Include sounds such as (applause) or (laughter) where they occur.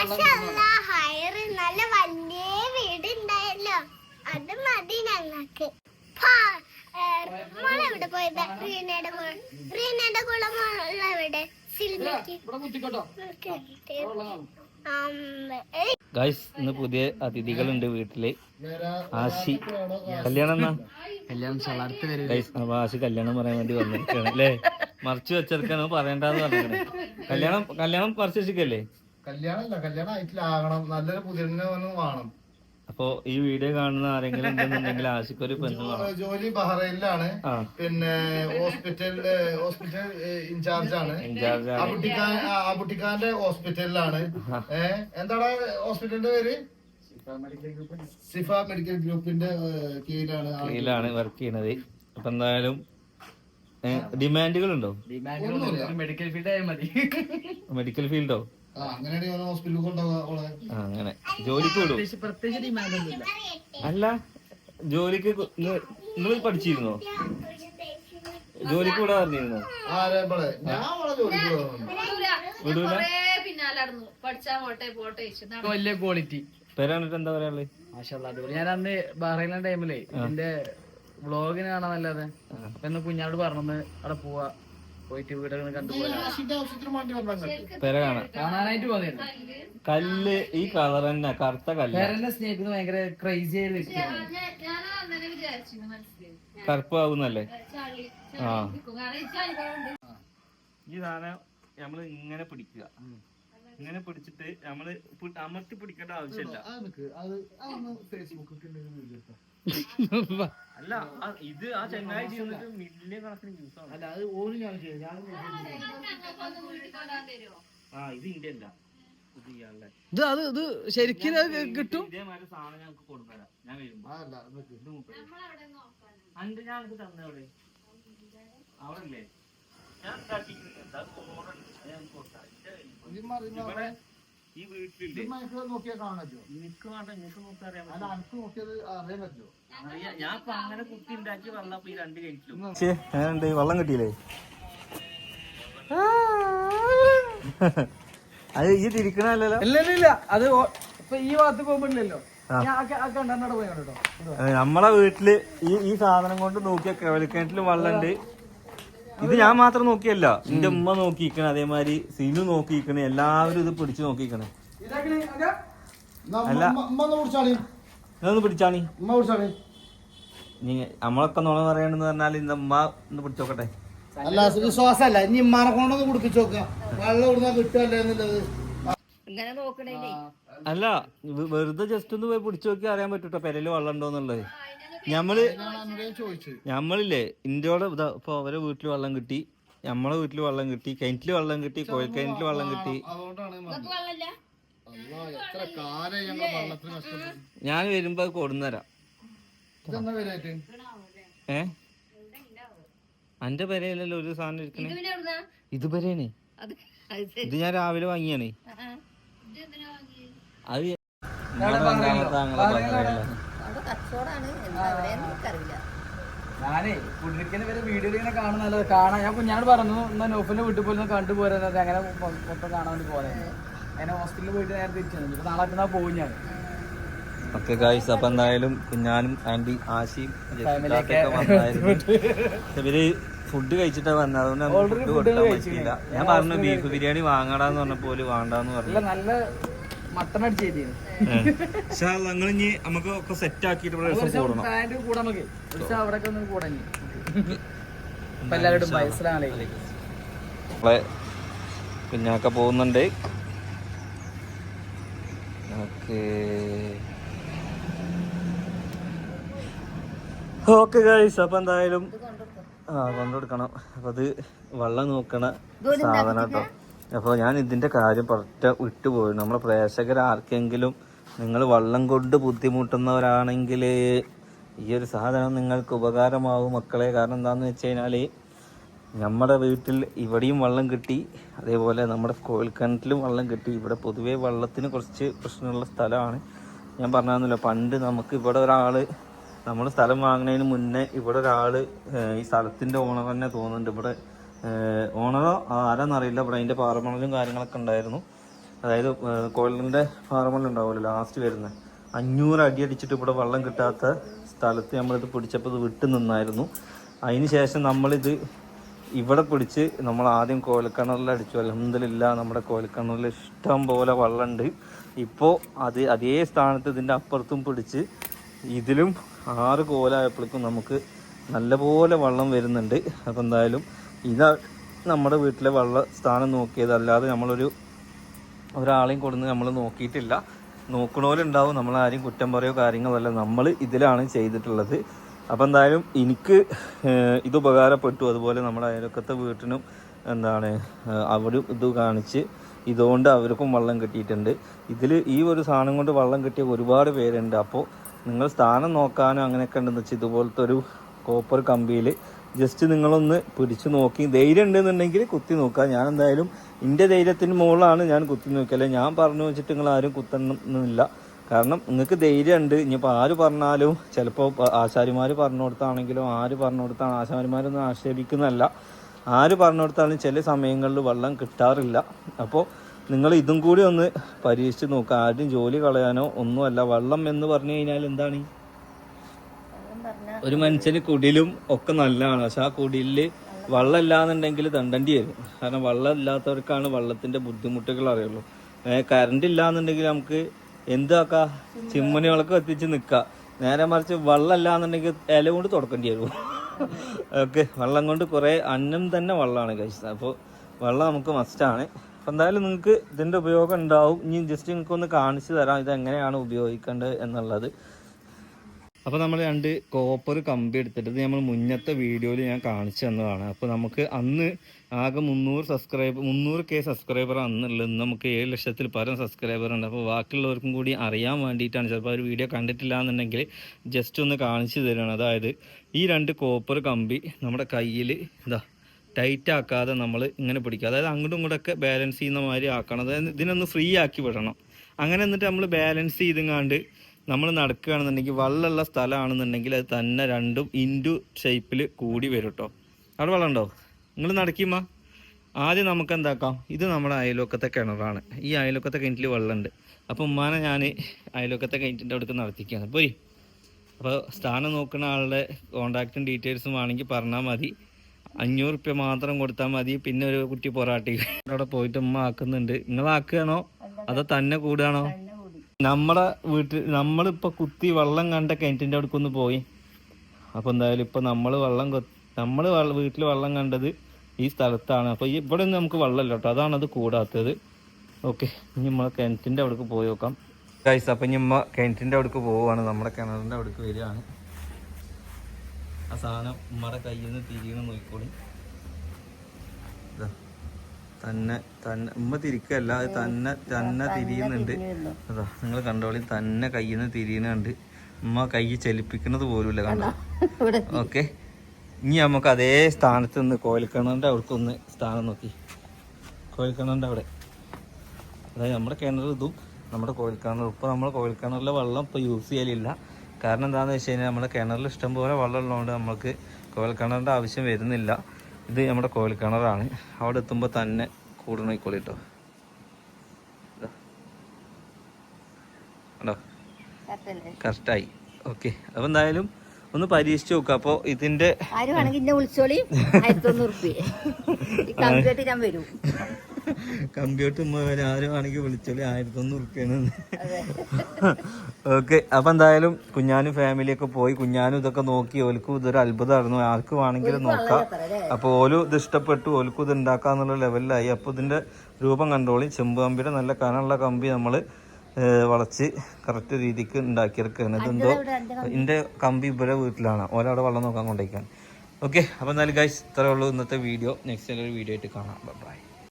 നല്ല വലിയ വീട് ഉണ്ടായല്ലോ അത് മതി ഞങ്ങൾക്ക്. മോളെവിടെ പോയത്? റീനയുടെ മോൾ. റീനയുടെ കൂടെ മോളെവിടെ ഗൈസ് ഇന്ന് പുതിയ അതിഥികളുണ്ട് വീട്ടിൽ. ആശി. കല്യാണം എന്നാ? കല്യാണം അടുത്ത് വരും ഗൈസ് അപ്പൊ ആശി കല്യാണം പറയാൻ വേണ്ടി വന്നിരിക്കുകയാണ് അല്ലേ മറിച്ച് വെച്ചെടുക്കാണ് പറയണ്ടെന്ന് പറഞ്ഞിരിക്കണേ. കല്യാണം കല്യാണം പറിച്ചു വെച്ചിക്കല്ലേ കല്യാണമല്ല കല്യാണം ആയിട്ടിലാകണം നല്ലൊരു പുതിയതിനെ ഒന്ന് വേണം. അപ്പൊ ഈ വീഡിയോ കാണുന്ന ആരെങ്കിലും ഉണ്ടെന്നുണ്ടെങ്കിൽ ആശിക്ക് ഒരു പെണ്ണ് ജോലി ബഹ്റൈനിലാണ്. പിന്നെ ഹോസ്പിറ്റലിൽ ഹോസ്പിറ്റൽ ഇൻചാർജ് ആണ് ഇൻചാർജ് ആണ്. അബുട്ടിക്കാൻ അബുട്ടിക്കാന്റെ ഹോസ്പിറ്റലിലാണ്. ഏഹ് എന്താണ് ഹോസ്പിറ്റലിന്റെ പേര്? സിഫ മെഡിക്കൽ ഗ്രൂപ്പിന്റെ. കീഴിലാണ് കീഴിലാണ് വർക്ക് ചെയ്യണത്. അപ്പൊ എന്തായാലും ഡിമാൻഡുകൾ ഉണ്ടോ മെഡിക്കൽ ഫീൽഡ് ആയാൽ മതി. മെഡിക്കൽ ഫീൽഡോ? അങ്ങനെ. ജോലിക്ക് വിടും അല്ല ജോലിക്ക് നിങ്ങൾ പഠിച്ചിരുന്നോ? ജോലിക്ക് വിടാൻ പറഞ്ഞിരുന്നോ വിടൂല. വലിയ ക്വാളിറ്റി പേരാണിട്ട് എന്താ അടിപൊളി. ഞാൻ അന്ന് ബഹ്റൈനിലെ ടൈമിലേ എന്റെ വ്ളോഗിന് കാണാന്നല്ലാതെ അപ്പൊ ഇന്ന് കുഞ്ഞാട് പറഞ്ഞത് അവിടെ പോവാ. പോയിട്ട് വീടൊക്കെ പേര. കാണാനായിട്ട് പോന്നിരുന്നു കല്ല് ഈ കളർ തന്നെ കറുത്ത കല്ല്. സ്നേഹിക്കുന്നത് ഭയങ്കര ക്രൈസി ആയ വ്യക്തിയാണ്. ഞാൻ- ഞാൻ അന്നേരം വിചാരിച്ചിരുന്നു മനസ്സിലായി. കറുപ്പ് ആവുന്നല്ലേ ചളി ആ. ഈ സാധനം നമ്മൾ ഇങ്ങനെ പിടിക്കുക. ഇങ്ങനെ പിടിച്ചിട്ട് നമ്മൾ അമർത്തി പിടിക്കേണ്ട ആവശ്യമില്ല. അല്ല ആ- ഇത് ആ ചെങ്ങായി ചെയ്തിട്ട് മില്യൺ കണക്കിന് യൂസ് ആണ്. അല്ല അത് ഓര് ഞാൻ ചെയ്യും. ഞാൻ ആ ഇത് ഇന്റെ അല്ല. ഇത് അത് ഇത് ശരിക്കും കിട്ടും? ഇതേമാതിരി സാധനം ഞങ്ങൾക്ക് കൊടുത്തരാം. ഞാൻ വരുമ്പോ അന്റെ ഞാൻ എനിക്ക് തന്നവിടെ അവിടെ ഇല്ലേ ഞാൻ ഉണ്ടാക്കിയിട്ടുണ്ട്. അത് order ഉണ്ട്. അത് ഞാൻ കൊടുത്തരാം. ഇന്റെ കയ്യിൽ ഇപ്പൊ. ഇത് മറി- ഇവിടെ ഈ വീട്ടിലില്ലേ? മൈക്കിൽ നോക്കിയാൽ പറ്റുമോ? നിനക്ക് വേണ്ട നിനക്ക് നോക്കി അറിയാൻ അല്ല അനക്ക് നോക്കിയത് അറിയാൻ പറ്റുമോ? അറിയാം ഞാൻ ഇപ്പൊ അങ്ങനെ കുത്തി ഉണ്ടാക്കി വെള്ളം ഈ രണ്ട് കഴിച്ചു. വെള്ളം കിട്ടിയില്ലേ? അത് ഈ തിരിക്കണല്ലോ ഇല്ല ഇല്ല ഇല്ല. അത് ഓ- ഇപ്പൊ ഈ ഭാഗത്ത് പോകുമ്പോഴല്ലോ ഞാൻ ആ കണ്ടാടെ പോയി കേട്ടോ. നമ്മളെ വീട്ടിൽ ഈ ഈ സാധനം കൊണ്ട് നോക്കിയ കിണറ്റിൽ വെള്ളമുണ്ട് ഇത് ഞാൻ മാത്രം നോക്കിയല്ല. എന്റെ ഉമ്മ നോക്കിയിരിക്കണ അതേമാതിരി സിനു നോക്കിയിരിക്കണേ എല്ലാവരും ഇത് പിടിച്ചു നോക്കിയിരിക്കണേ. അല്ല. ഇതൊന്ന് പിടിച്ചാണി നമ്മളൊക്കെ നുണ പറയണെന്ന് പറഞ്ഞാൽ ഇന്ന് ഉമ്മ ഒന്ന് പിടിച്ചോക്കട്ടെ അല്ല വിശ്വാസല്ല. ഇനി ഇമ്മാനെ കൊണ്ടൊന്ന് കുടിപ്പിച്ചു നോക്കുക വെള്ളം ഇവിടുന്ന് കിട്ടുമല്ലേ എന്നുള്ളത്. ഇങ്ങനെ നോക്കണേ അല്ല വെറുതെ ജസ്റ്റ് ഒന്ന് പോയി പിടിച്ചു നോക്കി അറിയാൻ പറ്റൂട്ടോ പെരൽ വെള്ളം ഉണ്ടോന്നുള്ളത് ഞമ്മൾ ഞമ്മളില്ലേ ഇന്ത്യയുടെ ഇതാ ഇപ്പൊ അവരെ വീട്ടിൽ വെള്ളം കിട്ടി നമ്മളെ വീട്ടിൽ വെള്ളം കിട്ടി കിണറ്റിൽ വെള്ളം കിട്ടി കോയിൽ കിണറ്റിൽ വെള്ളം കിട്ടി. ഞാൻ പറഞ്ഞത്. എത്ര കാലം ഞങ്ങൾ വെള്ളത്തിന് കഷ്ടപ്പെട്ടു ഞാൻ വരുമ്പോ അത് കൊടുന്നരാം ഏ? അന്റെ പെരയിലല്ലോ ഒരു സാധനം ഇരിക്കണേ? ഇത് പെരേനെ. അത് ഇത് ഞാൻ രാവിലെ വാങ്ങിയാണ്. അത് ഞാനേ കുടിരിക്കുന്ന വരെ വീഡിയോയിൽ ഇങ്ങനെ കാണുന്നല്ലോ കാണാൻ ഞാൻ കുഞ്ഞാട് പറഞ്ഞു എന്നാ നോഫിന്റെ വീട്ടിൽ പോലും കണ്ടു പോരുന്നത് അങ്ങനെ മൊത്തം കാണാൻ വേണ്ടി പോരാ അങ്ങനെ ഹോസ്പിറ്റലിൽ പോയിട്ട് നേരെ തിരിച്ചു ഇപ്പൊ നാളെ പിന്നെ പോകും ഞാൻ. ഓക്കെ ഗായ്സ് അപ്പം എന്തായാലും കുഞ്ഞാനും ആന്റി ആശിയും (laughs) ഇവർ ഫുഡ് കഴിച്ചിട്ടാ വന്നത് അതുകൊണ്ട് ഫുഡ് കൊടുക്കാൻ പറ്റിയില്ല. ഞാൻ പറഞ്ഞു ബീഫ് ബിരിയാണി വാങ്ങടാന്ന് പറഞ്ഞപ്പോൾ വേണ്ടാന്ന് പറഞ്ഞു. നല്ല മട്ടൺ അടിച്ച് ഇനി നമുക്ക് ഒക്കെ സെറ്റ് ആക്കിയിട്ട് കുഞ്ഞാക്ക പോകുന്നുണ്ട്. ഓക്കെ ഓക്കെ ഗൈസ് അപ്പൊ എന്തായാലും ആ കൊണ്ടുകൊടുക്കണം. അപ്പൊ അത് വെള്ളം നോക്കണ സാധനം കേട്ടോ. അപ്പൊ ഞാൻ ഇതിന്റെ കാര്യം പറഞ്ഞ വിട്ടുപോയി നമ്മളെ പ്രേക്ഷകർ ആർക്കെങ്കിലും നിങ്ങൾ വള്ളം കൊണ്ട് ബുദ്ധിമുട്ടുന്നവരാണെങ്കിൽ ഈ ഒരു സാധനം നിങ്ങൾക്ക് ഉപകാരമാവും മക്കളെ. കാരണം എന്താണെന്ന് വെച്ച് കഴിഞ്ഞാൽ നമ്മുടെ വീട്ടിൽ ഇവിടെയും വള്ളം കിട്ടി അതേപോലെ നമ്മുടെ കോഴിക്കിണറ്റിലും വള്ളം കിട്ടി. ഇവിടെ പൊതുവേ വള്ളത്തിന് കുറച്ച് പ്രശ്നമുള്ള സ്ഥലമാണ്. ഞാൻ പറഞ്ഞല്ലോ പണ്ട് നമുക്ക് ഇവിടെ ഒരാൾ നമ്മൾ സ്ഥലം വാങ്ങുന്നതിന് മുന്നേ ഇവിടെ ഒരാൾ ഈ സ്ഥലത്തിന്റെ ഓണർ തന്നെ തോന്നുന്നുണ്ട്. ഇവിടെ ഓണറോ ആരാന്നറിയില്ല. ഇവിടെ അതിന്റെ പാറമണലും കാര്യങ്ങളൊക്കെ ഉണ്ടായിരുന്നു. അതായത് കോഴലിന്റെ പാറമണൽ ഉണ്ടാവുമല്ലോ ലാസ്റ്റ് വരുന്നത് അഞ്ഞൂറ് അടി അടിച്ചിട്ട് ഇവിടെ വെള്ളം കിട്ടാത്ത സ്ഥലത്ത് നമ്മളിത് പിടിച്ചപ്പോൾ ഇത് വിട്ടു നിന്നായിരുന്നു. അതിന് ശേഷം നമ്മളിത് ഇവിടെ പിടിച്ച് നമ്മൾ ആദ്യം കോലക്കിണറിൽ അടിച്ചു. അലഹമില്ല നമ്മുടെ കോലക്കിണറിൽ ഇഷ്ടം പോലെ വെള്ളമുണ്ട്. ഇപ്പോൾ അത് അതേ സ്ഥാനത്ത് ഇതിന്റെ അപ്പുറത്തും പിടിച്ച് ഇതിലും ആറ് കോലായപ്പോഴേക്കും നമുക്ക് നല്ലപോലെ വെള്ളം വരുന്നുണ്ട്. അപ്പോൾ എന്തായാലും ഇതാ നമ്മുടെ വീട്ടിലെ വെള്ള സ്ഥാനം നോക്കിയതല്ലാതെ നമ്മളൊരു ഒരാളെയും കൊടുന്ന് നമ്മൾ നോക്കിയിട്ടില്ല. നോക്കണോലുണ്ടാവും നമ്മൾ ആരും കുറ്റം പറയോ കാര്യങ്ങളല്ല നമ്മൾ ഇതിലാണ് ചെയ്തിട്ടുള്ളത്. അപ്പോൾ എന്തായാലും എനിക്ക് ഇത് ഉപകാരപ്പെട്ടു. അതുപോലെ നമ്മുടെ അയലൊക്കത്തെ വീട്ടിനും എന്താണ് അവരും ഇത് കാണിച്ച് ഇതുകൊണ്ട് അവർക്കും വെള്ളം കിട്ടിയിട്ടുണ്ട്. ഇതിൽ ഈ ഒരു സാധനം കൊണ്ട് വെള്ളം കിട്ടിയ ഒരുപാട് പേരുണ്ട്. അപ്പോൾ നിങ്ങൾ സ്ഥാനം നോക്കാനോ അങ്ങനെയൊക്കെ ഉണ്ടെന്ന് വെച്ചാൽ ഇതുപോലത്തെ ഒരു കോപ്പർ കമ്പിയിൽ ജസ്റ്റ് നിങ്ങളൊന്ന് പിടിച്ചു നോക്കി. ധൈര്യം ഉണ്ടെന്നുണ്ടെങ്കിൽ കുത്തി നോക്കുക. ഞാൻ എന്തായാലും എന്റെ ധൈര്യത്തിന് മുകളിലാണ് ഞാൻ കുത്തി നോക്കിയല്ലേ ഞാൻ പറഞ്ഞു വെച്ചിട്ട് നിങ്ങൾ ആരും കുത്തണമെന്നില്ല. കാരണം നിങ്ങൾക്ക് ധൈര്യമുണ്ട്. ഇനിയിപ്പോൾ ആര് പറഞ്ഞാലും ചിലപ്പോൾ ആശാരിമാർ പറഞ്ഞു കൊടുത്താണെങ്കിലും ആര് പറഞ്ഞു കൊടുത്താണ് ആശാരിമാരൊന്നും ആക്ഷേപിക്കുന്നതല്ല. ആര് പറഞ്ഞു കൊടുത്താലും ചില സമയങ്ങളിൽ വെള്ളം കിട്ടാറില്ല. അപ്പോൾ നിങ്ങൾ ഇതും കൂടി ഒന്ന് പരീക്ഷിച്ച് നോക്കുക. ആരും ജോലി കളയാനോ ഒന്നുമല്ല. വെള്ളം എന്ന് പറഞ്ഞു കഴിഞ്ഞാൽ എന്താണ്? ഒരു മനുഷ്യന് കുടിലും ഒക്കെ നല്ലതാണ്. പക്ഷെ ആ കുടിലിൽ വെള്ളം ഇല്ലാന്നുണ്ടെങ്കിൽ തണ്ടണ്ടി വരും. കാരണം വെള്ളം ഇല്ലാത്തവർക്കാണ് വെള്ളത്തിന്റെ ബുദ്ധിമുട്ടുകൾ അറിയുള്ളൂ. കറണ്ട് ഇല്ലാന്നുണ്ടെങ്കിൽ നമുക്ക് എന്താക്കാം ചിമ്മണികളൊക്കെ എത്തിച്ച് നിൽക്കാം നേരെ മറിച്ച് വെള്ളം ഇല്ലാന്നുണ്ടെങ്കിൽ ഇല കൊണ്ട് തുടക്കേണ്ടി വരും. ഓക്കെ വെള്ളം കൊണ്ട് കുറേ അന്നം തന്നെ വെള്ളമാണ് കഴിച്ചത്. അപ്പോൾ വെള്ളം നമുക്ക് മസ്റ്റാണ് അപ്പം എന്തായാലും നിങ്ങൾക്ക് ഇതിന്റെ ഉപയോഗം ഉണ്ടാവും. ഇനി ജസ്റ്റ് നിങ്ങൾക്ക് ഒന്ന് കാണിച്ചു തരാം ഇത് എങ്ങനെയാണ് ഉപയോഗിക്കേണ്ടത് എന്നുള്ളത്. അപ്പോൾ നമ്മൾ രണ്ട് കോപ്പർ കമ്പി എടുത്തിട്ട് നമ്മൾ മുന്നത്തെ വീഡിയോയിൽ ഞാൻ കാണിച്ചു തന്നതാണ്. അപ്പോൾ നമുക്ക് അന്ന് ആകെ മുന്നൂറ് സബ്സ്ക്രൈബർ മുന്നൂറ് കെ സബ്സ്ക്രൈബർ അന്നുള്ളത്. നമുക്ക് ഏഴ് ലക്ഷത്തിൽ പരം സബ്സ്ക്രൈബർ ഉണ്ട്. അപ്പോൾ ബാക്കിയുള്ളവർക്കും കൂടി അറിയാൻ വേണ്ടിയിട്ടാണ്. ചിലപ്പോൾ ഒരു വീഡിയോ കണ്ടിട്ടില്ല എന്നുണ്ടെങ്കിൽ ജസ്റ്റ് ഒന്ന് കാണിച്ചു തരുകയാണ് അതായത് ഈ രണ്ട് കോപ്പർ കമ്പി നമ്മുടെ കയ്യിൽ ഇതാ ടൈറ്റ് ആക്കാതെ നമ്മൾ ഇങ്ങനെ പിടിക്കുക അതായത് അങ്ങോട്ടും ഇങ്ങോട്ടൊക്കെ ബാലൻസ് ചെയ്യുന്ന മാതിരി ആക്കണം. അതായത് ഇതിനൊന്ന് ഫ്രീ ആക്കി വിടണം. അങ്ങനെ എന്നിട്ട് നമ്മൾ ബാലൻസ് ചെയ്തുങ്ങാണ്ട് നമ്മൾ നടക്കുകയാണെന്നുണ്ടെങ്കിൽ വള്ളുള്ള സ്ഥലമാണെന്നുണ്ടെങ്കിൽ അത് തന്നെ രണ്ടും ഇന്റു ഷേപ്പിൽ കൂടി വരും കേട്ടോ അവിടെ വള്ളം നിങ്ങൾ നടക്കുമ്പോൾ ആദ്യം നമുക്ക് എന്താക്കാം? ഇത് നമ്മുടെ അയലോക്കത്തെ കിണറാണ്. ഈ അയലോക്കത്തെ കിണറ്റിൽ വെള്ളമുണ്ട് അപ്പോൾ ഉമ്മാനെ ഞാൻ അയലോക്കത്തെ കിണറ്റിന്റെ അടുത്ത് നടത്തിക്കുകയാണ് പോയി അപ്പോൾ സ്ഥാനം നോക്കുന്ന ആളുടെ കോണ്ടാക്റ്റും ഡീറ്റെയിൽസും വേണമെങ്കിൽ പറഞ്ഞാൽ മതി. അഞ്ഞൂറ് റുപ്യ മാത്രം കൊടുത്താൽ മതി. പിന്നെ ഒരു കുട്ടി പൊറാട്ടി. അവിടെ പോയിട്ട് ഉമ്മ ആക്കുന്നുണ്ട്. നിങ്ങൾ ആക്കുകയാണോ അതോ തന്നെ കൂടുകയാണോ നമ്മുടെ വീട്ടിൽ നമ്മളിപ്പോൾ കുത്തി വെള്ളം കണ്ട കിണറ്റിന്റെ അടുക്കൊന്ന് പോയി. അപ്പോൾ എന്തായാലും ഇപ്പൊ നമ്മൾ വെള്ളം നമ്മൾ വീട്ടിൽ വെള്ളം കണ്ടത് ഈ സ്ഥലത്താണ്. അപ്പോൾ ഇവിടെ ഒന്നും നമുക്ക് വെള്ളമില്ല കേട്ടോ. അതാണ് അത് കൂടാത്തത്. ഓക്കെ ഇനി നമ്മളെ കിണറ്റിന്റെ അവിടേക്ക് പോയി നോക്കാം. ഗൈസ് അപ്പൊ ഇനി ഉമ്മ കിണറ്റിന്റെ അവിടേക്ക് പോവാണ് നമ്മുടെ കിണറിന്റെ അവിടേക്ക് വരികയാണ്. ആ സാധനം ഉമ്മയുടെ കയ്യിൽ നിന്ന് തിരിയണം നോക്കിക്കോളി. തന്നെ തന്നെ ഉമ്മ തിരിക്കല്ല അത് തന്നെ തന്നെ തിരിയുന്നുണ്ട്. അതാ നിങ്ങൾ കണ്ടോളി തന്നെ കയ്യിൽ നിന്ന് തിരിയുന്നുണ്ട്. ഉമ്മ കൈ ചലിപ്പിക്കുന്നത് പോലുമില്ല കണ്ടോ? ഓക്കെ. ഇനി നമുക്ക് അതേ സ്ഥാനത്ത് നിന്ന് കോയിൽക്കിണറിന്റെ അവിടേക്ക് ഒന്ന് സ്ഥാനം നോക്കി. കോയിൽക്കിണറിന്റെ അവിടെ. അതായത് നമ്മുടെ കിണർ ഇതും നമ്മുടെ കോയിൽക്കിണർ ഇപ്പൊ നമ്മുടെ കോയിൽക്കിണറിലെ വെള്ളം ഇപ്പൊ യൂസ് ചെയ്യലില്ല. കാരണം എന്താണെന്ന് വെച്ച് കഴിഞ്ഞാൽ നമ്മുടെ കിണറിൽ ഇഷ്ടംപോലെ വെള്ളം ഉള്ളതുകൊണ്ട് നമുക്ക് കോയിൽക്കിണറിന്റെ ആവശ്യം വരുന്നില്ല. ഇത് നമ്മുടെ കോയിൽക്കിണറാണ് അവിടെ എത്തുമ്പോൾ തന്നെ കൂടണ ഇക്കോളി കേട്ടോ ഉണ്ടോ കറക്റ്റല്ലേ? കറക്റ്റായി. ഓക്കെ. അപ്പോൾ എന്തായാലും ഒന്ന് പരീക്ഷിച്ച് നോക്കുക അപ്പോൾ ഇതിന്റെ ആര് ആണെങ്കിൽ വിളിച്ചോളി. ആയിരത്തി തൊണ്ണൂറ് റുപ്യ. ഞാൻ വരും. കമ്പ്യൂട്ടർ വരെ ആരും ആണെങ്കിൽ വിളിച്ചോളി ആയിരത്തി ഒന്ന് ഉറുപ്പിയാണ് ഓക്കെ അപ്പം എന്തായാലും കുഞ്ഞാനും ഫാമിലിയൊക്കെ പോയി കുഞ്ഞാനും ഇതൊക്കെ നോക്കി ഓൽക്കും ഇതൊരു അത്ഭുതമായിരുന്നു. ആർക്ക് വേണമെങ്കിലും നോക്കാം. അപ്പോൾ ഓലും ഇത് ഇഷ്ടപ്പെട്ടു ഓൽക്കും ഇത് ഉണ്ടാക്കാന്നുള്ള ലെവലിലായി അപ്പോൾ ഇതിന്റെ രൂപം കണ്ടോളി. ചെമ്പ് കമ്പിയുടെ നല്ല കനമുള്ള കമ്പി നമ്മൾ വളച്ച് കറക്റ്റ് രീതിക്ക് ഉണ്ടാക്കിയെടുക്കുകയാണ്. ഇതെന്തോ എന്റെ കമ്പി ഇവരെ വീട്ടിലാണ്. ഓരവിടെ വെള്ളം നോക്കാൻ കൊണ്ടിരിക്കാൻ ഓക്കെ അപ്പോൾ എന്തായാലും ഗൈസ് ഇത്രയേ ഉള്ളൂ ഇന്നത്തെ വീഡിയോ നെക്സ്റ്റ് ഒരു വീഡിയോ ആയിട്ട് കാണാം. ബൈ